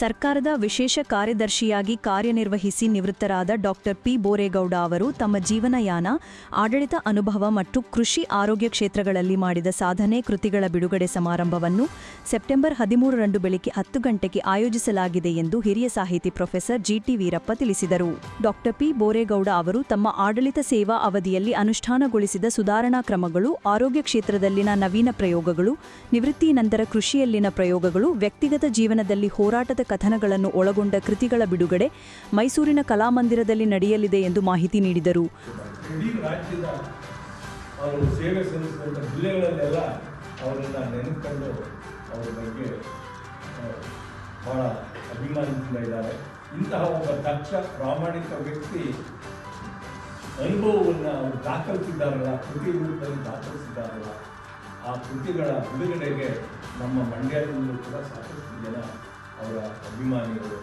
ಸರ್ಕಾರದ ವಿಶೇಷ ಕಾರ್ಯದರ್ಶಿಯಾಗಿ ಕಾರ್ಯನಿರ್ವಹಿಸಿ ನಿವೃತ್ತರಾದ ಡಾಕ್ಟರ್ ಪಿ. ಬೋರೇಗೌಡ ಅವರು ತಮ್ಮ ಜೀವನಯಾನ, ಆಡಳಿತ ಅನುಭವ ಮತ್ತು ಕೃಷಿ ಆರೋಗ್ಯ ಕ್ಷೇತ್ರಗಳಲ್ಲಿ ಮಾಡಿದ ಸಾಧನೆ ಕೃತಿಗಳ ಬಿಡುಗಡೆ ಸಮಾರಂಭವನ್ನು ಸೆಪ್ಟೆಂಬರ್ ಹದಿಮೂರರಂದು ಬೆಳಿಗ್ಗೆ ಹತ್ತು ಗಂಟೆಗೆ ಆಯೋಜಿಸಲಾಗಿದೆ ಎಂದು ಹಿರಿಯ ಸಾಹಿತಿ ಪ್ರೊಫೆಸರ್ ಜಿಟಿ ವೀರಪ್ಪ ತಿಳಿಸಿದರು. Doctor P. ಬೋರೇಗೌಡ ಅವರು ತಮ್ಮ ಆಡಳಿತ ಸೇವಾ ಅವಧಿಯಲ್ಲಿ ಅನುಷ್ಠಾನಗೊಳಿಸಿದ ಸುಧಾರಣಾ ಕ್ರಮಗಳು, ಆರೋಗ್ಯ ಕ್ಷೇತ್ರದಲ್ಲಿನ ನವೀನ ಪ್ರಯೋಗಗಳು, ನಿವೃತ್ತಿ ನಂತರ ಕೃಷಿಯಲ್ಲಿನ ಪ್ರಯೋಗಗಳು, ವ್ಯಕ್ತಿಗತ ಜೀವನದಲ್ಲಿ ಹೋರಾಟದ ಕಥನಗಳನ್ನು ಒಳಗೊಂಡ ಕೃತಿಗಳ ಬಿಡುಗಡೆ ಮೈಸೂರಿನ ಕಲಾಮಂದಿರದಲ್ಲಿ ನಡೆಯಲಿದೆ ಎಂದು ಮಾಹಿತಿ ನೀಡಿದರು. ಇಂತಹ ಒಬ್ಬ ದಕ್ಷ ಪ್ರಾಮಾಣಿಕ ವ್ಯಕ್ತಿ ಅನುಭವವನ್ನು ಅವರು ದಾಖಲಿಸಿದ್ದಾರಲ್ಲ, ಕೃತಿ ರೂಪದಲ್ಲಿ ದಾಖಲಿಸಿದ್ದಾರಲ್ಲ, ಆ ಕೃತಿಗಳ ಬಿಡುಗಡೆಗೆ ನಮ್ಮ ಮಂಡ್ಯದಲ್ಲೂ ಕೂಡ ಸಾಕಷ್ಟು ಜನ ಅವರ ಅಭಿಮಾನಿಗಳು,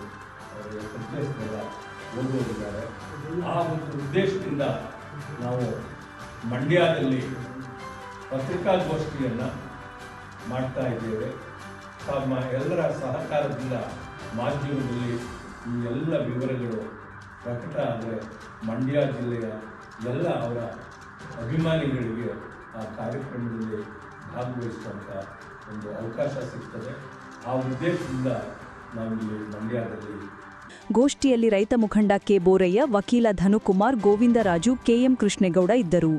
ಅವರ ಪ್ರತಿನಿಧಿಗಳೆಲ್ಲ ಓದೋರಿದ್ದಾರೆ ಆ ಒಂದು ಉದ್ದೇಶದಿಂದ ನಾವು ಮಂಡ್ಯದಲ್ಲಿ ಪತ್ರಿಕಾಗೋಷ್ಠಿಯನ್ನು ಮಾಡ್ತಾ ಇದ್ದೇವೆ. ತಮ್ಮ ಎಲ್ಲರ ಸಹಕಾರದಿಂದ ಮಾಧ್ಯಮದಲ್ಲಿ ಈ ಎಲ್ಲ ವಿವರಗಳು ಪ್ರಕಟ ಆದರೆ ಮಂಡ್ಯ ಜಿಲ್ಲೆಯ ಎಲ್ಲ ಅವರ ಅಭಿಮಾನಿಗಳಿಗೆ ಆ ಕಾರ್ಯಕ್ರಮದಲ್ಲಿ ಭಾಗವಹಿಸುವಂಥ ಒಂದು ಅವಕಾಶ ಸಿಗ್ತದೆ. ಆ ಉದ್ದೇಶದಿಂದ ಗೋಷ್ಠಿಯಲ್ಲಿ ರೈತ ಮುಖಂಡ ಕೆ ಬೋರಯ್ಯ ವಕೀಲ ಧನುಕುಮಾರ್ ಗೋವಿಂದರಾಜು ಕೆಎಂ ಕೃಷ್ಣೇಗೌಡ ಇದ್ದರು.